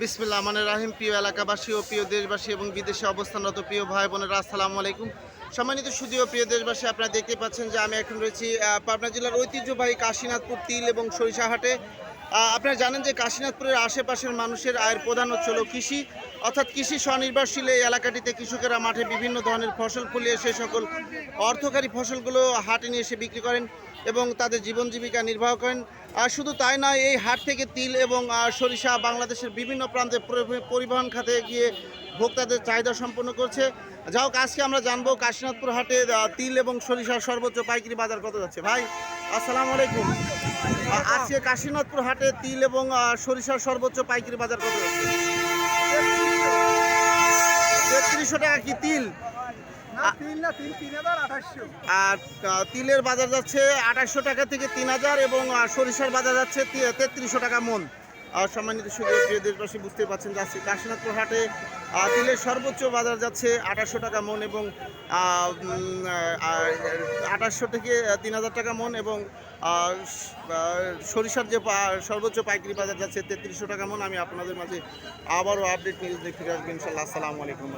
বিসমিল্লাহ মানে রাহিম, প্রিয় এলাকাবাসী ও প্রিয় দেশবাসী এবং বিদেশে অবস্থানরত প্রিয় ভাই বোনেরা, আসসালামু আলাইকুম। সম্মানিত সুদীয় প্রিয় দেশবাসী, আপনারা দেখতে পাচ্ছেন যে আমি এখন রয়েছি পাবনা জেলার ঐতিহ্যবাহী কাশীনাথপুর তিল এবং সরিষাহাটে। আপনারা জানেন যে কাশীনাথপুরের আশেপাশের মানুষের আয়ের প্রধান হচ্ছে কৃষি। অর্থাৎ কৃষি স্বনির্ভরশীল এই এলাকাটিতে কৃষকেরা মাঠে বিভিন্ন ধরনের ফসল ফলিয়ে সে সকল অর্থকারী ফসলগুলো হাটে নিয়ে এসে বিক্রি করেন এবং তাদের জীবন জীবিকা নির্বাহ করেন। আর শুধু তাই নয়, এই হাট থেকে তিল এবং সরিষা বাংলাদেশের বিভিন্ন প্রান্তে পরিবহন খাতে গিয়ে ভোক্তাদের চাহিদা সম্পন্ন করছে। যাই হোক, আজকে আমরা জানব কাশীনাথপুর হাটে তিল এবং সরিষার সর্বোচ্চ পাইকারি বাজার কত যাচ্ছে। ভাই আসসালামু আলাইকুম। আজকে কাশীনাথপুর হাটে তিল এবং সরিষার সর্বোচ্চ পাইকারি বাজার কত তেত্রিশশো টাকা কি তিল? আর তিলের বাজার যাচ্ছে আঠাশশো টাকা থেকে তিন হাজার এবং সরিষার বাজার যাচ্ছে তেত্রিশশো টাকা মন। সম্মানিত সুযোগ প্রিয় দেশবাসী বুঝতে পারছেন যাচ্ছে কাশীনাথপুর হাটে তিলের সর্বোচ্চ বাজার যাচ্ছে আঠাশশো টাকা মন এবং আঠাশশো থেকে তিন হাজার টাকা মন এবং সরিষার যে সর্বোচ্চ পাইকারি বাজার যাচ্ছে তেত্রিশশো টাকা মন। আমি আপনাদের মাঝে আবারও আপডেট নিউজ দেখতে আসব ইনশাল্লাহ আসসালামু আলাইকুম।